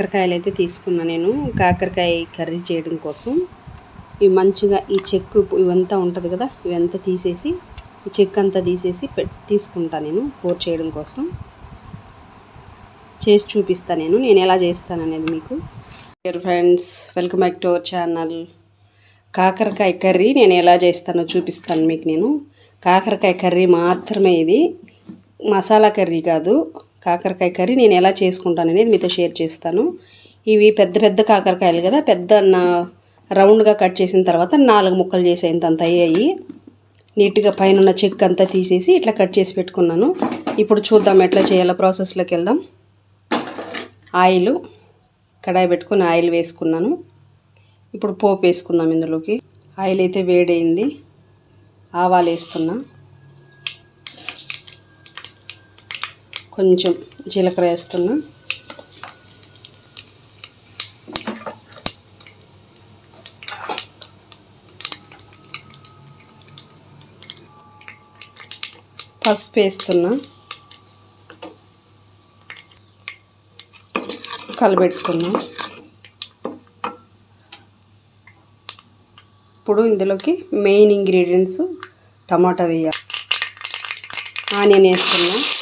కాకరకాయలు అయితే తీసుకున్నా నేను. కాకరకాయ కర్రీ చేయడం కోసం. ఇవి మంచిగా ఈ చెక్కు ఇవంతా ఉంటుంది కదా ఇవంతా తీసేసి ఈ చెక్ అంతా తీసేసి తీసుకుంటా నేను కూర చేయడం కోసం. చేసి చూపిస్తా నేను నేను ఎలా చేస్తాను అనేది మీకు. Friends welcome back to our channel కాకరకాయ కర్రీ నేను ఎలా చేస్తానో చూపిస్తాను మీకు నేను. కాకరకాయ కర్రీ మాత్రమే ఇది. మసాలా కర్రీ కాదు. కాకరకాయ కర్రీ నేను ఎలా చేసుకుంటాను అనేది మీతో షేర్ చేస్తాను. ఇవి పెద్ద పెద్ద కాకరకాయలు కదా పెద్ద నా రౌండ్గా కట్ చేసిన తర్వాత నాలుగు ముక్కలు చేసేంత అంత అయ్యాయి. నీట్గా పైన ఉన్న చెక్ అంతా తీసేసి ఇట్లా కట్ చేసి పెట్టుకున్నాను. ఇప్పుడు చూద్దాం ఎట్లా చేయాలో ప్రాసెస్లోకి వెళ్దాం. ఆయిల్ కడాయి పెట్టుకొని ఆయిల్ వేసుకున్నాను. ఇప్పుడు పోపు వేసుకుందాం ఇందులోకి. ఆయిల్ అయితే వేడైంది. ఆవాలు వేస్తున్నాను కొంచెం జీలకర్ర వేస్తున్నా. పసుపు వేస్తున్నా. కలబెట్టుకున్నా. ఇప్పుడు ఇందులోకి మెయిన్ ఇంగ్రీడియంట్స్ టమాటా వేయాలి. ఆనియన్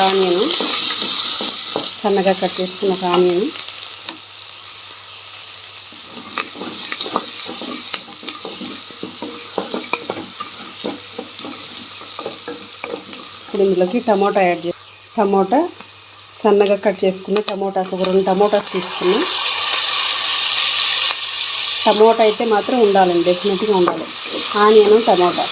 వేస్తున్నా ఆనియన్. సన్నగా కట్ చేసుకున్న ఒక ఆనియన్. ఇప్పుడు ఇందులోకి టమోటా యాడ్ చేసి టమోటా సన్నగా కట్ చేసుకున్న టమోటాస్ ఒక రెండు టమోటాస్ తీసుకున్నా. టమోటా అయితే మాత్రం ఉండాలండి డెఫినెట్గా ఉండాలి. Onion tomato.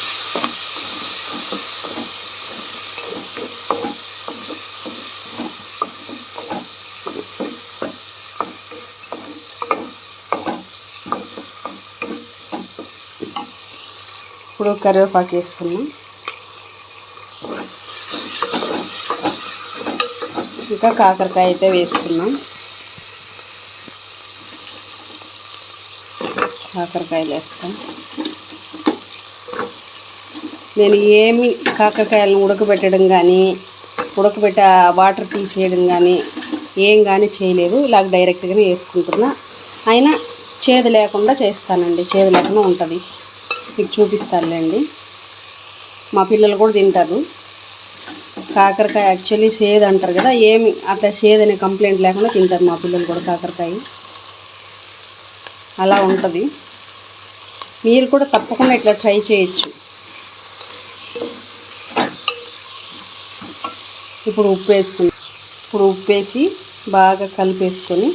ఇప్పుడు కరివేపాకు వేసుకున్నాం ఇంకా కాకరకాయ అయితే వేసుకున్నాం కాకరకాయలు వేస్తాం. నేను ఏమి కాకరకాయలను ఉడకబెట్టడం కానీ ఉడకబెట్ట వాటర్ తీసేయడం కానీ ఏం కానీ చేయలేదు. ఇలా డైరెక్ట్గానే వేసుకుంటున్నా. అయినా చేదు లేకుండా చేస్తానండి. చేదు లేకుండా ఉంటుంది. మీకు చూపిస్తానులేండి. మా పిల్లలు కూడా తింటారు. కాకరకాయ యాక్చువల్లీ సేద్ అంటారు కదా ఏమి అట్లా సేద్ అనే కంప్లైంట్ లేకుండా తింటారు మా పిల్లలు కూడా కాకరకాయ. అలా ఉంటుంది. మీరు కూడా తప్పకుండా ఇట్లా ట్రై చేయొచ్చు. ఇప్పుడు ఉప్పు వేసుకుని ఇప్పుడు ఉప్పు వేసి బాగా కలిపేసుకొని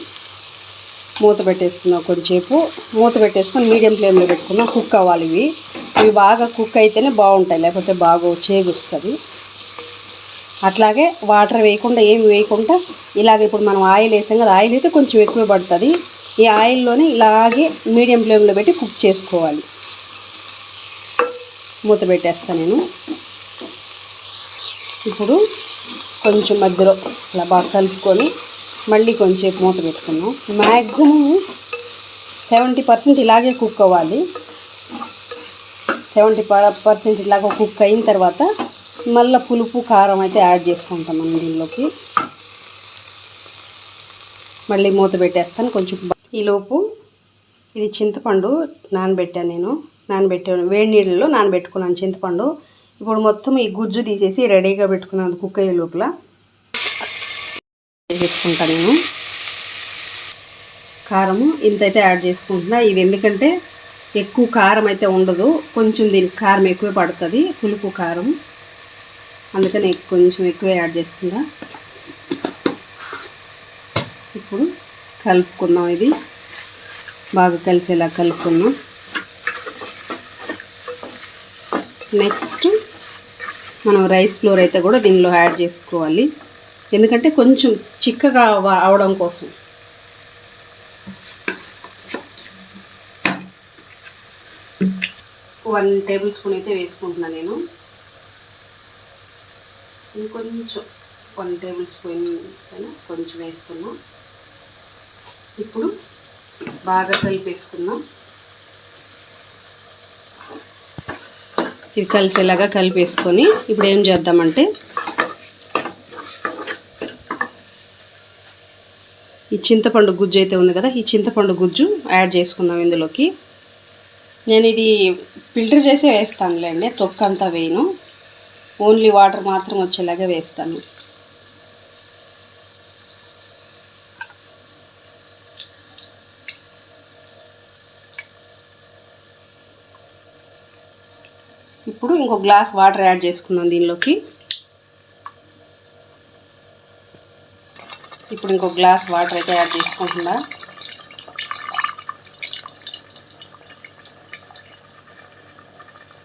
మూత పెట్టేసుకున్నాం కొంచెంసేపు మూత పెట్టేసుకొని మీడియం ఫ్లేమ్లో పెట్టుకున్నాం కుక్ అవ్వాలి ఇవి. ఇవి బాగా కుక్ అయితేనే బాగుంటాయి లేకపోతే బాగా చేగుస్తుంది అట్లాగే వాటర్ వేయకుండా ఏమి వేయకుండా ఇలాగ ఇప్పుడు మనం ఆయిల్ వేసాం కదా ఆయిల్ అయితే కొంచెం ఎక్కువ పడుతుంది. ఈ ఆయిల్లోనే ఇలాగే మీడియం ఫ్లేమ్లో పెట్టి కుక్ చేసుకోవాలి. మూత పెట్టేస్తాను నేను. ఇప్పుడు కొంచెం మధ్యలో ఇలా బాగా కలుపుకొని మళ్ళీ కొంచెం మూత పెట్టుకున్నాం మ్యాక్సిమం సెవెంటీ పర్సెంట్ ఇలాగే కుక్ అవ్వాలి. సెవెంటీ పర్సెంట్ ఇలాగ కుక్ అయిన తర్వాత మళ్ళీ పులుపు కారం అయితే యాడ్ చేసుకుంటాం మనం దీనిలోకి. మళ్ళీ మూత పెట్టేస్తాను. కొంచెం ఈలోపు ఇది చింతపండు నానబెట్టాను నేను. నానబెట్టాను. వేడి నీళ్ళలో నానబెట్టుకున్నాను చింతపండు. ఇప్పుడు మొత్తం ఈ గుజ్జు తీసేసి రెడీగా పెట్టుకున్నాను. కుక్ అయ్యే లోపల. చేసుకుంటాను నేను. కారము ఇంతైతే యాడ్ చేసుకుంటున్నా. ఇది ఎందుకంటే ఎక్కువ కారం అయితే ఉండదు. కొంచెం దీనికి కారం ఎక్కువ పడుతుంది. పులుపు కారం. అందుకని కొంచెం ఎక్కువ యాడ్ చేసుకుందా ఇప్పుడు కలుపుకున్నాం ఇది. బాగా కలిసేలా కలుపుకున్నాం నెక్స్ట్ మనం రైస్ ఫ్లోర్ అయితే కూడా దీనిలో యాడ్ చేసుకోవాలి. ఎందుకంటే కొంచెం చిక్కగా అవడం కోసం. వన్ టేబుల్ స్పూన్ అయితే వేసుకుంటున్నా నేను. ఇంకొంచెం వన్ టేబుల్ స్పూన్ కొంచెం వేసుకున్నాం. ఇప్పుడు బాగా కలిపేసుకున్నాం ఇది కలిసేలాగా కలిపేసుకొని ఇప్పుడు ఏం చేద్దామంటే ఈ చింతపండు గుజ్జు అయితే ఉంది కదా ఈ చింతపండు గుజ్జు యాడ్ చేసుకుందాం ఇందులోకి. నేను ఇది ఫిల్టర్ చేసే వేస్తానులేండి తొక్క అంతా వేయను. ఓన్లీ వాటర్ మాత్రం వచ్చేలాగా వేస్తాను. ఇప్పుడు ఇంకో గ్లాస్ వాటర్ యాడ్ చేసుకుందాం దీనిలోకి. ఇప్పుడు ఇంకో గ్లాస్ వాటర్ అయితే యాడ్ చేసుకుంటున్నా.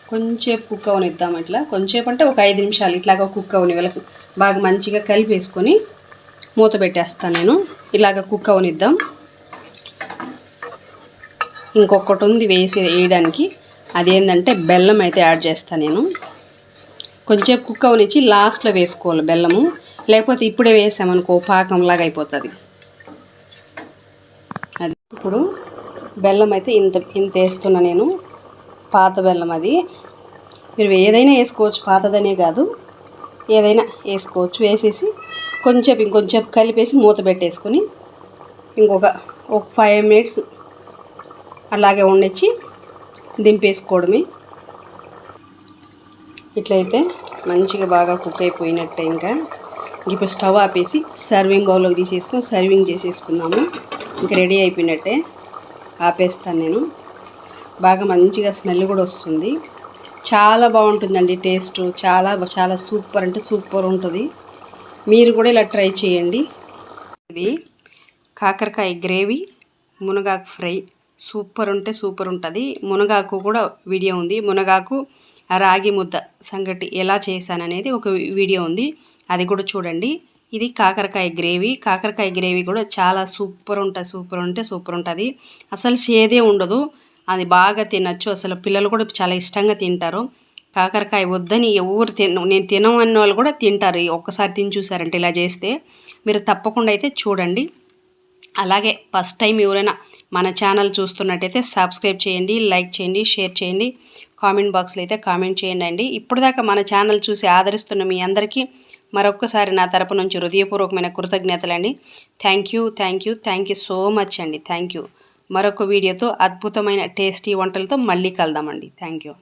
కొంచెం కుక్ అవనిద్దాం ఇట్లా కొంచెం అంటే ఒక ఐదు నిమిషాలు ఇట్లాగ కుక్ అవని వాళ్ళకి బాగా మంచిగా కలిపేసుకొని మూత పెట్టేస్తాను నేను. ఇలాగ కుక్ అవనిద్దాం ఇంకొకటి ఉంది వేసి వేయడానికి. అదేంటంటే బెల్లం అయితే యాడ్ చేస్తాను నేను. కొంచెం కుక్ అవనిచ్చి లాస్ట్లో వేసుకోవాలి బెల్లము. లేకపోతే ఇప్పుడే వేసామనుకో పాకంలాగా అయిపోతుంది. అది ఇప్పుడు బెల్లం అయితే ఇంత ఇంత వేస్తున్నా నేను. పాత బెల్లం అది. మీరు ఏదైనా వేసుకోవచ్చు పాతదనే కాదు. ఏదైనా వేసుకోవచ్చు. వేసేసి కొంచెం ఇంకొంచెం కలిపేసి మూత పెట్టేసుకొని ఇంకొక ఒక ఫైవ్ మినిట్స్ అలాగే వండించి దింపేసుకోవడమే. ఇట్లయితే మంచిగా బాగా కుక్ అయిపోయినట్టే ఇంకా. ఇప్పుడు స్టవ్ ఆపేసి సర్వింగ్ బౌల్లోకి తీసేసుకొని సర్వింగ్ చేసేసుకున్నాము ఇంకా రెడీ అయిపోయినట్టే ఆపేస్తాను నేను. బాగా మంచిగా స్మెల్ కూడా వస్తుంది. చాలా బాగుంటుందండి టేస్ట్. చాలా చాలా సూపర్ అంటే సూపర్ ఉంటుంది. మీరు కూడా ఇలా ట్రై చేయండి. ఇది కాకరకాయ గ్రేవీ మునగాకు ఫ్రై. సూపర్ ఉంటే సూపర్ ఉంటుంది. మునగాకు కూడా వీడియో ఉంది. మునగాకు రాగి ముద్ద సంగటి ఎలా చేశాననేది ఒక వీడియో ఉంది. అది కూడా చూడండి. ఇది కాకరకాయ గ్రేవీ. కాకరకాయ గ్రేవీ కూడా చాలా సూపర్ ఉంటుంది సూపర్ ఉంటే సూపర్ ఉంటుంది. అసలు సేదే ఉండదు. అది బాగా తినచ్చు. అసలు పిల్లలు కూడా చాలా ఇష్టంగా తింటారు. కాకరకాయ వద్దని ఎవరు తిన నేను తినమన్న వాళ్ళు కూడా తింటారు. ఒక్కసారి తిని చూసారంటే ఇలా చేస్తే. మీరు తప్పకుండా అయితే చూడండి. అలాగే ఫస్ట్ టైం ఎవరైనా మన ఛానల్ చూస్తున్నట్టయితే సబ్స్క్రైబ్ చేయండి లైక్ చేయండి షేర్ చేయండి. కామెంట్ బాక్స్లో అయితే కామెంట్ చేయండి అండి. ఇప్పటిదాకా మన ఛానల్ చూసి ఆదరిస్తున్న మీ అందరికీ మరొక్కసారి నా తరపు నుంచి హృదయపూర్వకమైన కృతజ్ఞతలండి. Thank you thank you thank you so much అండి. థ్యాంక్ యూ మరొక వీడియోతో అద్భుతమైన టేస్టీ వంటలతో మళ్ళీ కలదామండి థ్యాంక్ యూ